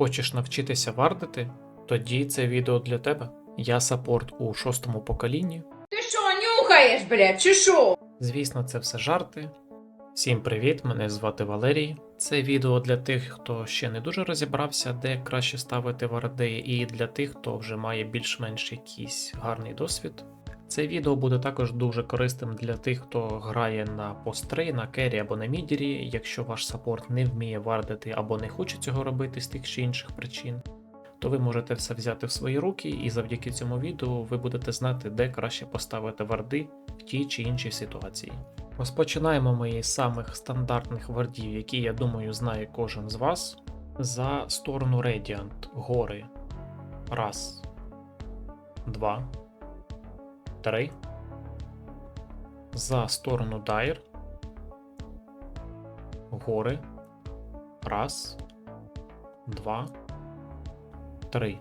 Хочеш навчитися вардити? Тоді це відео для тебе. Я саппорт у шостому поколінні. Ти що, нюхаєш, блядь, чи що? Звісно, це все жарти. Всім привіт, мене звати Валерій. Це відео для тих, хто ще не дуже розібрався, де краще ставити варди, і для тих, хто вже має більш-менш якийсь гарний досвід. Це відео буде також дуже корисним для тих, хто грає на пост-3, на кері або на мідері, якщо ваш саппорт не вміє вардити або не хоче цього робити з тих чи інших причин. То ви можете все взяти в свої руки, і завдяки цьому відео ви будете знати, де краще поставити варди в тій чи іншій ситуації. Розпочинаємо ми із самих стандартних вардів, які я думаю знає кожен з вас. За сторону Radiant гори. Раз. Два. Три. За сторону Dire. Гори. Раз. Два. Три.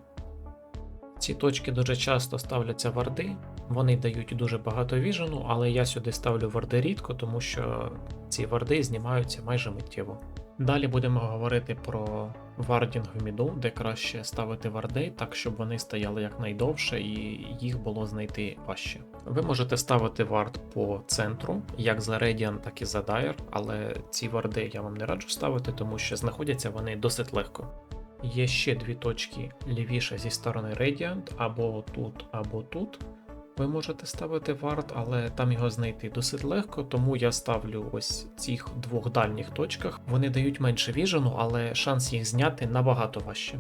Ці точки дуже часто ставляться варди, вони дають дуже багато віжену, але я сюди ставлю варди рідко, тому що ці варди знімаються майже миттєво. Далі будемо говорити про вардінг в міду, де краще ставити варди, так щоб вони стояли якнайдовше і їх було знайти важче. Ви можете ставити вард по центру, як за Radiant, так і за Dire, але ці варди я вам не раджу ставити, тому що знаходяться вони досить легко. Є ще дві точки лівіше зі сторони Radiant, або тут, або тут. Ви можете ставити вард, але там його знайти досить легко, тому я ставлю ось цих двох дальніх точках. Вони дають менше віжену, але шанс їх зняти набагато важче.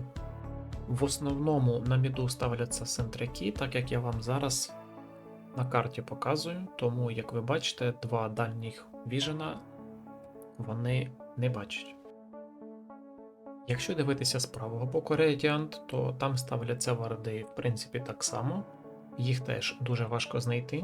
В основному на міду ставляться сентряки, так як я вам зараз на карті показую, тому, як ви бачите, два дальніх віжена вони не бачать. Якщо дивитися з правого боку Radiant, то там ставляться варди в принципі так само. Їх теж дуже важко знайти.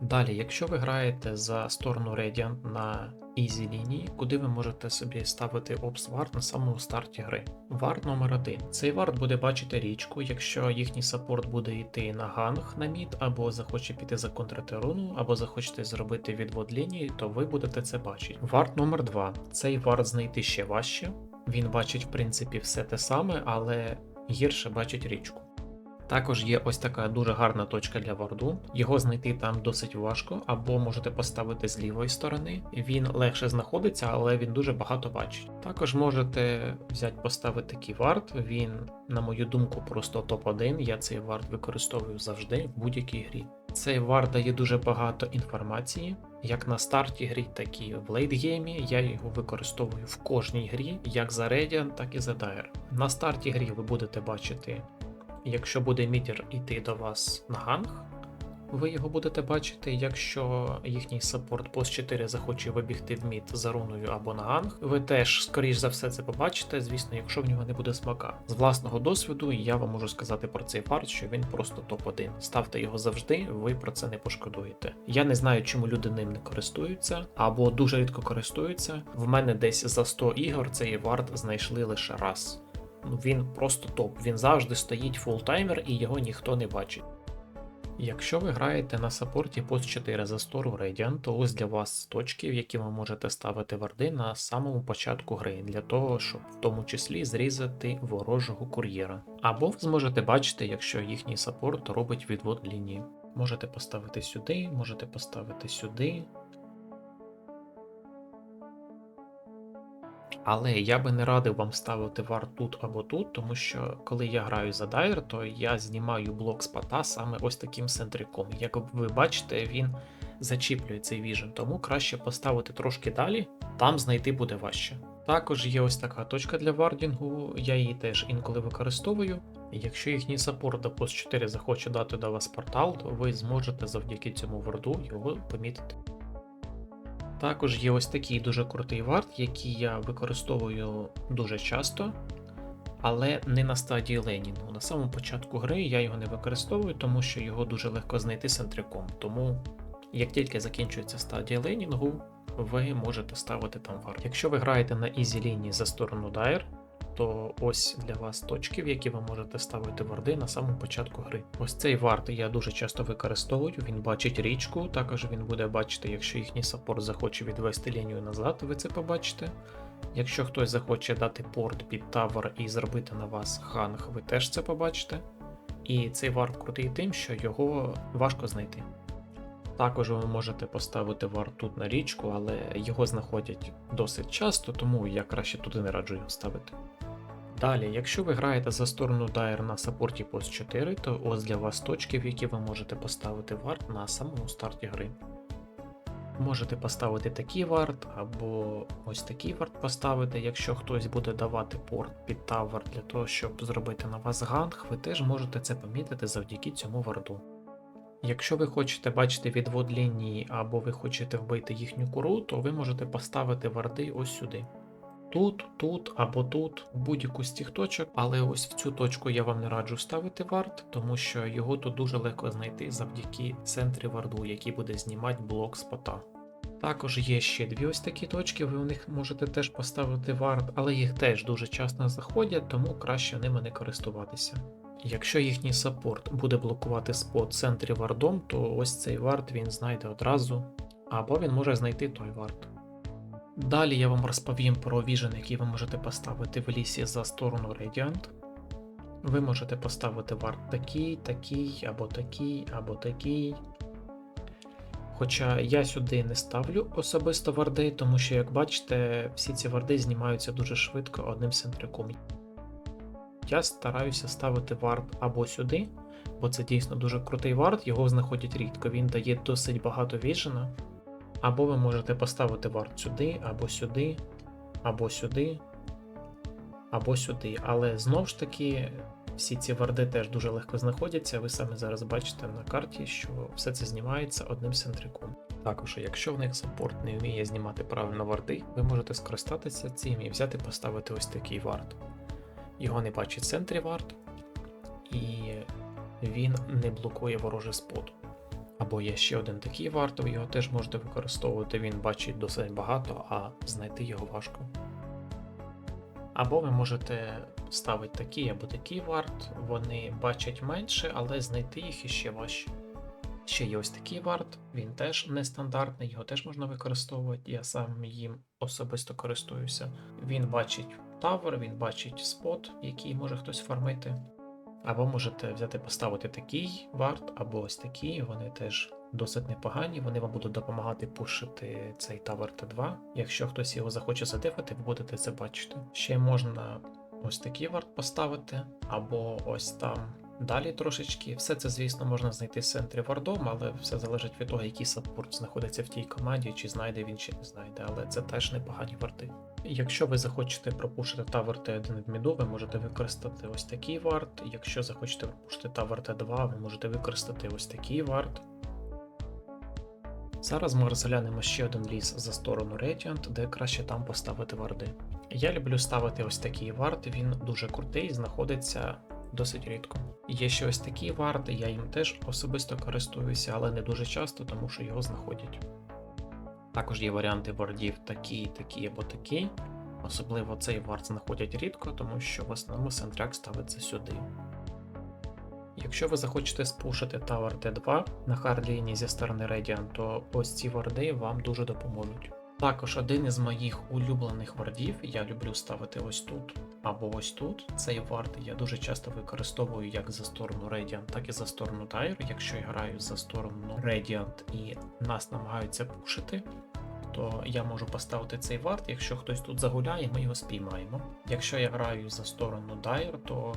Далі, якщо ви граєте за сторону Radiant на Easy лінії, куди ви можете собі ставити Ops Ward на самому старті гри. Вард номер 1 Цей вард буде бачити річку, якщо їхній саппорт буде йти на ганг на мід, або захоче піти за контртеруну, або захочете зробити відвод лінії, то ви будете це бачити. Вард номер 2 Цей вард знайти ще важче. Він бачить, в принципі, все те саме, але гірше бачить річку. Також є ось така дуже гарна точка для варду. Його знайти там досить важко, або можете поставити з лівої сторони. Він легше знаходиться, але він дуже багато бачить. Також можете взяти поставити такий вард. Він, на мою думку, просто топ-1. Я цей вард використовую завжди в будь-якій грі. Цей вард дає дуже багато інформації, як на старті грі, так і в лейтгеймі. Я його використовую в кожній грі, як за Radiant, так і за Dire. На старті грі ви будете бачити Якщо буде мітер йти до вас на ганг, ви його будете бачити. Якщо їхній саппорт пост 4 захоче вибігти в мід за руною або на ганг, ви теж, скоріш за все, це побачите, звісно, якщо в нього не буде смака. З власного досвіду я вам можу сказати про цей фарт, що він просто топ-1. Ставте його завжди, ви про це не пошкодуєте. Я не знаю, чому люди ним не користуються, або дуже рідко користуються. В мене десь за 100 ігор цей варт знайшли лише раз. Він просто топ. Він завжди стоїть фултаймер і його ніхто не бачить. Якщо ви граєте на саппорті пост 4 за стору Radiant, то ось для вас точки, в які ви можете ставити варди на самому початку гри, для того, щоб в тому числі зрізати ворожого кур'єра. Або ви зможете бачити, якщо їхній саппорт робить відвод лінії. Можете поставити сюди, можете поставити сюди. Але я би не радив вам ставити вар тут або тут, тому що коли я граю за дайр, то я знімаю блок спата саме ось таким центриком. Як ви бачите, він зачіплює цей віжен, тому краще поставити трошки далі, там знайти буде важче. Також є ось така точка для вардінгу, я її теж інколи використовую. Якщо їхній саппорт до пост 4 захоче дати до вас портал, то ви зможете завдяки цьому варду його помітити. Також є ось такий дуже крутий варт, який я використовую дуже часто, але не на стадії Ленінгу. На самому початку гри я його не використовую, тому що його дуже легко знайти центриком. Тому, як тільки закінчується стадія Ленінгу, ви можете ставити там варт. Якщо ви граєте на ізі лінії за сторону Дайр, то ось для вас точки, в які ви можете ставити варди на самому початку гри. Ось цей вард я дуже часто використовую, він бачить річку, також він буде бачити, якщо їхній саппорт захоче відвести лінію назад, ви це побачите. Якщо хтось захоче дати порт під тавер і зробити на вас ганг, ви теж це побачите. І цей варт крутий тим, що його важко знайти. Також ви можете поставити варт тут на річку, але його знаходять досить часто, тому я краще туди не раджу його ставити. Далі, якщо ви граєте за сторону Дайр на саппорті пост 4, то ось для вас точки, в які ви можете поставити варт на самому старті гри. Можете поставити такий варт, або ось такий варт поставити. Якщо хтось буде давати порт під тавер для того, щоб зробити на вас ганг, ви теж можете це помітити завдяки цьому варту. Якщо ви хочете бачити відвод лінії або ви хочете вбити їхню куру, то ви можете поставити варди ось сюди. Тут, тут або тут, в будь-яку з цих точок, але ось в цю точку я вам не раджу ставити вард, тому що його тут дуже легко знайти завдяки центрі варду, який буде знімати блок спота. Також є ще дві ось такі точки, ви у них можете теж поставити вард, але їх теж дуже часто заходять, тому краще ними не користуватися. Якщо їхній саппорт буде блокувати спот центрі вардом, то ось цей вард він знайде одразу, або він може знайти той вард. Далі я вам розповім про віжен, який ви можете поставити в лісі за сторону Radiant. Ви можете поставити вард такий, такий, або такий, або такий. Хоча я сюди не ставлю особисто варди, тому що, як бачите, всі ці варди знімаються дуже швидко одним центриком. Я стараюся ставити вард або сюди, бо це дійсно дуже крутий вард, його знаходять рідко, він дає досить багато віжена. Або ви можете поставити вард сюди, або сюди, або сюди, або сюди. Але знову ж таки, всі ці варди теж дуже легко знаходяться. Ви самі зараз бачите на карті, що все це знімається одним центриком. Також, якщо в них саппорт не вміє знімати правильно варди, ви можете скористатися цим і взяти поставити ось такий вард. Його не бачить в центрі вард, і він не блокує ворожий спот. Або є ще один такий варт, ви його теж можете використовувати, він бачить досить багато, а знайти його важко. Або ви можете ставити такий або такий варт, вони бачать менше, але знайти їх іще важче. Ще є ось такий варт, він теж нестандартний, його теж можна використовувати. Я сам їм особисто користуюся. Він бачить тавер, він бачить спот, який може хтось фармити. Або можете взяти поставити такий варт, або ось такий, вони теж досить непогані, вони вам будуть допомагати пушити цей тавер Т2. Якщо хтось його захоче задефати, ви будете це бачити. Ще можна ось такий варт поставити, або ось там далі трошечки. Все це, звісно, можна знайти в центрі вардом, але все залежить від того, який саппорт знаходиться в тій команді, чи знайде він, чи не знайде, але це теж непогані варти. Якщо ви захочете пропушити тавер Т1 в міду, ви можете використати ось такий варт. Якщо захочете пропушити тавер Т2, ви можете використати ось такий варт. Зараз ми розглянемо ще один ліс за сторону Radiant, де краще там поставити варди. Я люблю ставити ось такий варт, він дуже крутий, знаходиться досить рідко. Є ще ось такий варт, я їм теж особисто користуюся, але не дуже часто, тому що його знаходять. Також є варіанти вардів такі, такі або такі. Особливо цей вард знаходять рідко, тому що в основному сентряк ставиться сюди. Якщо ви захочете спушити Tower T2 на хард-лінії зі сторони Radiant, то ось ці варди вам дуже допоможуть. Також один із моїх улюблених вардів я люблю ставити ось тут або ось тут. Цей вард я дуже часто використовую як за сторону Radiant, так і за сторону Dire. Якщо я граю за сторону Radiant і нас намагаються пушити, то я можу поставити цей варт. Якщо хтось тут загуляє, ми його спіймаємо. Якщо я граю за сторону Dire, то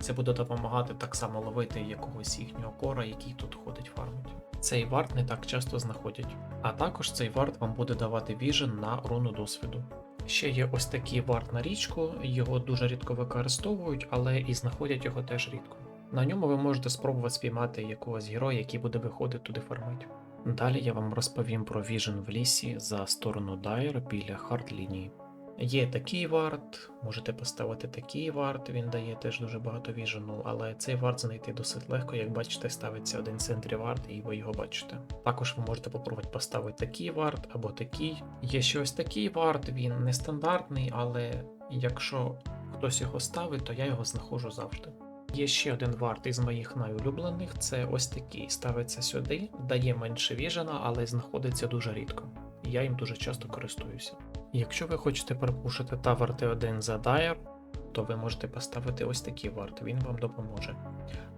це буде допомагати так само ловити якогось їхнього кора, який тут ходить фармить. Цей варт не так часто знаходять. А також цей варт вам буде давати віжен на руну досвіду. Ще є ось такий варт на річку, його дуже рідко використовують, але і знаходять його теж рідко. На ньому ви можете спробувати спіймати якогось героя, який буде виходити туди фармить. Далі я вам розповім про віжен в лісі за сторону Дайр біля хард лінії. Є такий варт, можете поставити такий варт, він дає теж дуже багато віжену, але цей варт знайти досить легко, як бачите, ставиться один центрі варт і ви його бачите. Також ви можете попробувати поставити такий варт або такий. Є ще ось такий варт, він нестандартний, але якщо хтось його ставить, то я його знаходжу завжди. Є ще один варт із моїх найулюблених, це ось такий. Ставиться сюди, дає менше віжена, але знаходиться дуже рідко. Я їм дуже часто користуюся. Якщо ви хочете пропушити Tower T1 за Dire, то ви можете поставити ось такий варт, він вам допоможе.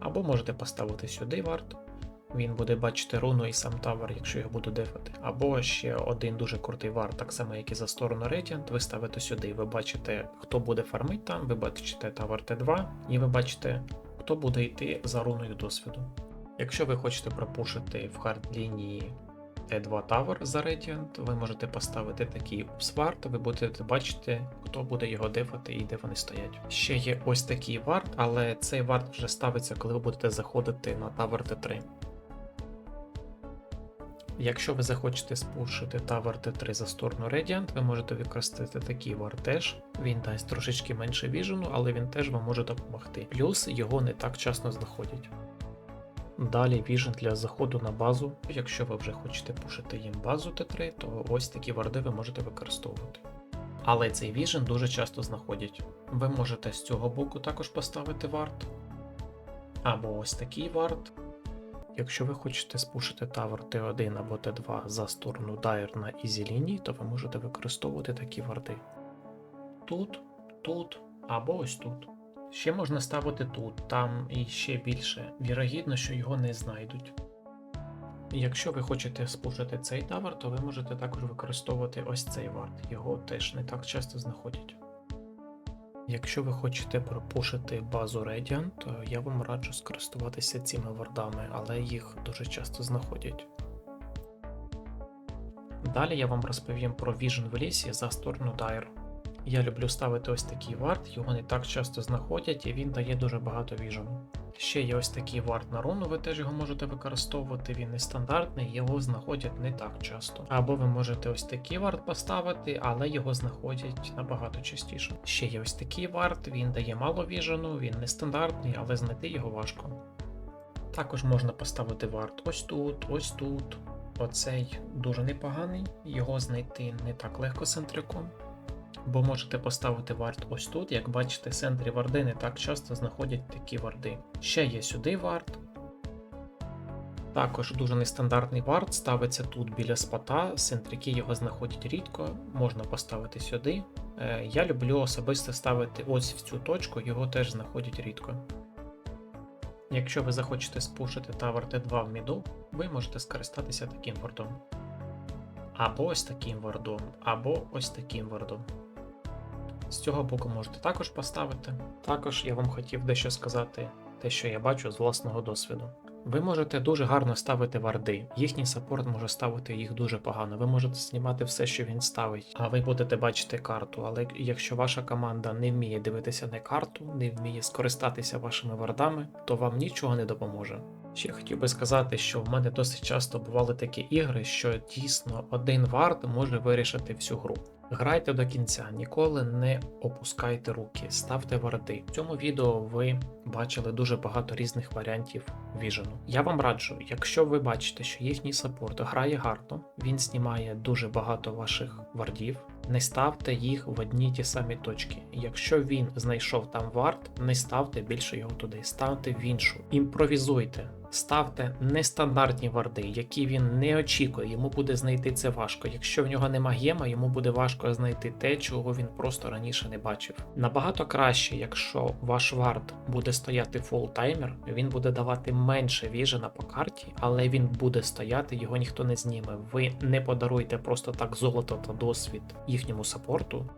Або можете поставити сюди варт, він буде бачити руну і сам тавер, якщо його буду дефати. Або ще один дуже крутий варт, так само як і за сторону Radiant, ви ставите сюди. Ви бачите, хто буде фармити там, ви бачите тавер Т2, і ви бачите, хто буде йти за руною досвіду. Якщо ви хочете пропушити в хард лінії Т2 Tower за Radiant, ви можете поставити такий обсварт, ви будете бачити, хто буде його дефати і де вони стоять. Ще є ось такий варт, але цей варт вже ставиться, коли ви будете заходити на Tower Т3. Якщо ви захочете спушити Tower Т3 за сторону Radiant, ви можете використати такий варт теж. Він дасть трошечки менше віжену, але він теж вам може допомогти. Плюс його не так часто знаходять. Далі віжен для заходу на базу. Якщо ви вже хочете пушити їм базу Т3, то ось такі варди ви можете використовувати. Але цей віжен дуже часто знаходять. Ви можете з цього боку також поставити варт. Або ось такий варт. Якщо ви хочете спушити тавер Т1 або Т2 за сторону Dire на ізі лінії, то ви можете використовувати такі варди. Тут, тут або ось тут. Ще можна ставити тут, там і ще більше. Вірогідно, що його не знайдуть. Якщо ви хочете спушити цей тавер, то ви можете також використовувати ось цей варт. Його теж не так часто знаходять. Якщо ви хочете пропушити базу Radiant, то я вам раджу скористуватися цими вардами, але їх дуже часто знаходять. Далі я вам розповім про Vision в лісі за сторону Dire. Я люблю ставити ось такий варт, його не так часто знаходять і він дає дуже багато віжену. Ще є ось такий варт на руну, ви теж його можете використовувати, він нестандартний, його знаходять не так часто. Або ви можете ось такий варт поставити, але його знаходять набагато частіше. Ще є ось такий варт, він дає мало віжену, він нестандартний, але знайти його важко. Також можна поставити варт ось тут, ось тут. Оцей дуже непоганий, його знайти не так легко центриком. Бо можете поставити варт ось тут, як бачите, в центрі варди не так часто знаходять такі варди. Ще є сюди варт. Також дуже нестандартний варт ставиться тут біля спота, центрики його знаходять рідко, можна поставити сюди. Е, Я люблю особисто ставити ось в цю точку, його теж знаходять рідко. Якщо ви захочете спушити Tower T2 в міду, ви можете скористатися таким вардом. Або ось таким вардом, або ось таким вардом. З цього боку можете також поставити. Також я вам хотів дещо сказати, те, що я бачу з власного досвіду. Ви можете дуже гарно ставити варди, їхній саппорт може ставити їх дуже погано. Ви можете знімати все, що він ставить, а ви будете бачити карту. Але якщо ваша команда не вміє дивитися на карту, не вміє скористатися вашими вардами, то вам нічого не допоможе. Ще хотів би сказати, що в мене досить часто бували такі ігри, що дійсно один вард може вирішити всю гру. Грайте до кінця, ніколи не опускайте руки, ставте варди. В цьому відео ви бачили дуже багато різних варіантів віжену. Я вам раджу, якщо ви бачите, що їхній саппорт грає гарно, він знімає дуже багато ваших вардів. Не ставте їх в одні ті самі точки. Якщо він знайшов там вард, не ставте більше його туди, ставте в іншу. Імпровізуйте. Ставте нестандартні варди, які він не очікує, йому буде знайти це важко. Якщо в нього нема гема, йому буде важко знайти те, чого він просто раніше не бачив. Набагато краще, якщо ваш вард буде стояти фул таймер, він буде давати менше віжена по карті, але він буде стояти, його ніхто не зніме. Ви не подаруйте просто так золото та досвід їхньому саппорту.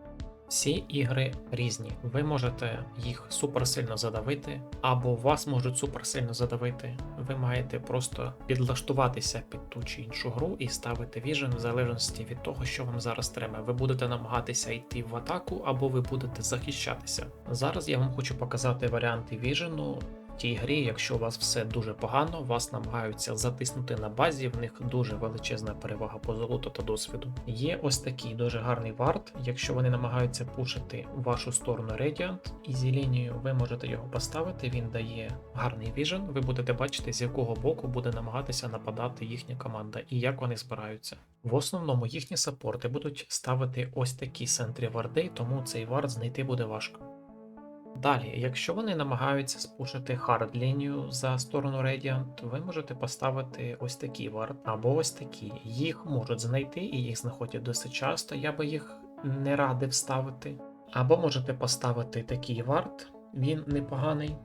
Всі ігри різні. Ви можете їх суперсильно задавити, або вас можуть суперсильно задавити. Ви маєте просто підлаштуватися під ту чи іншу гру і ставити віжен в залежності від того, що вам зараз треба. Ви будете намагатися йти в атаку, або ви будете захищатися. Зараз я вам хочу показати варіанти віжену. Тій грі, якщо у вас все дуже погано, вас намагаються затиснути на базі, в них дуже величезна перевага по золоту та досвіду. Є ось такий дуже гарний варт. Якщо вони намагаються пушити вашу сторону Radiant, і зі лінію ви можете його поставити, він дає гарний віжен. Ви будете бачити, з якого боку буде намагатися нападати їхня команда і як вони збираються. В основному їхні саппорти будуть ставити ось такі центрі варди, тому цей вард знайти буде важко. Далі, якщо вони намагаються спушити хард лінію за сторону Radiant, ви можете поставити ось такий вард або ось такі. Їх можуть знайти і їх знаходять досить часто. Я би їх не радив ставити. Або можете поставити такий варт, він непоганий.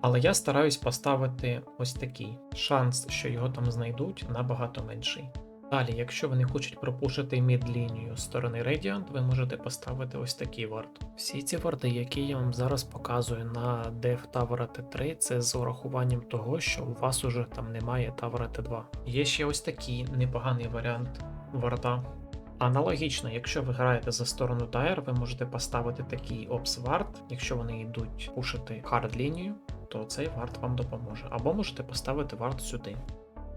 Але я стараюсь поставити ось такий. Шанс, що його там знайдуть, набагато менший. Далі, якщо вони хочуть пропушити мід-лінію сторони Radiant, ви можете поставити ось такий варт. Всі ці варти, які я вам зараз показую на Dev Tower T3, це з урахуванням того, що у вас уже там немає Tower T2. Є ще ось такий непоганий варіант варта. Аналогічно, якщо ви граєте за сторону Dire, ви можете поставити такий варт, якщо вони йдуть пушити хард лінію, то цей варт вам допоможе. Або можете поставити варт сюди.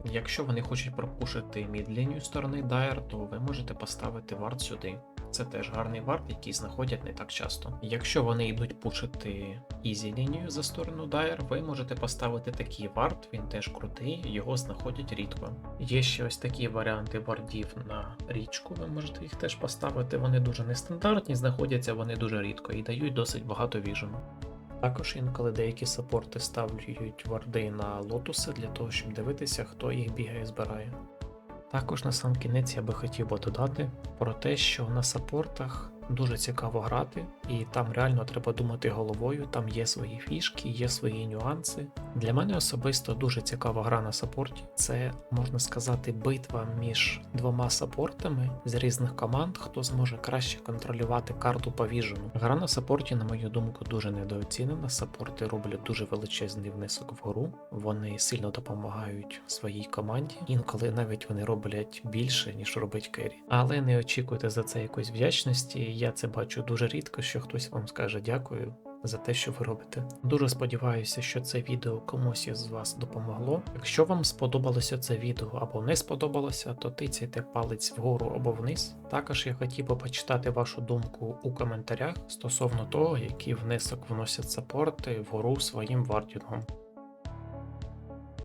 Якщо вони хочуть пропушити мід-лінію сторони Dire, то ви можете поставити варт сюди. Це теж гарний варт, який знаходять не так часто. Якщо вони йдуть пушити ізі лінію за сторону Dire, ви можете поставити такий варт, він теж крутий, його знаходять рідко. Є ще ось такі варіанти вардів на річку, ви можете їх теж поставити. Вони дуже нестандартні, знаходяться вони дуже рідко і дають досить багато віжену. Також інколи деякі саппорти ставлюють варди на лотуси для того, щоб дивитися, хто їх бігає і збирає. Також на сам кінець я би хотів би додати про те, що на саппортах дуже цікаво грати, і там реально треба думати головою, там є свої фішки, є свої нюанси. Для мене особисто дуже цікава гра на саппорті. Це можна сказати битва між двома саппортами з різних команд, хто зможе краще контролювати карту по. Гра на саппорті, на мою думку, дуже недооцінена. Саппорти роблять дуже величезний внесок вгору. Вони сильно допомагають своїй команді. Інколи навіть вони роблять більше, ніж робить Керрі. Але не очікуйте за це якоїсь вдячності. Я це бачу дуже рідко, що хтось вам скаже дякую. За те, що ви робите. Дуже сподіваюся, що це відео комусь із вас допомогло. Якщо вам сподобалося це відео або не сподобалося, то тицяйте палець вгору або вниз. Також я хотів би почитати вашу думку у коментарях стосовно того, який внесок вносять саппорти вгору своїм вардінгом.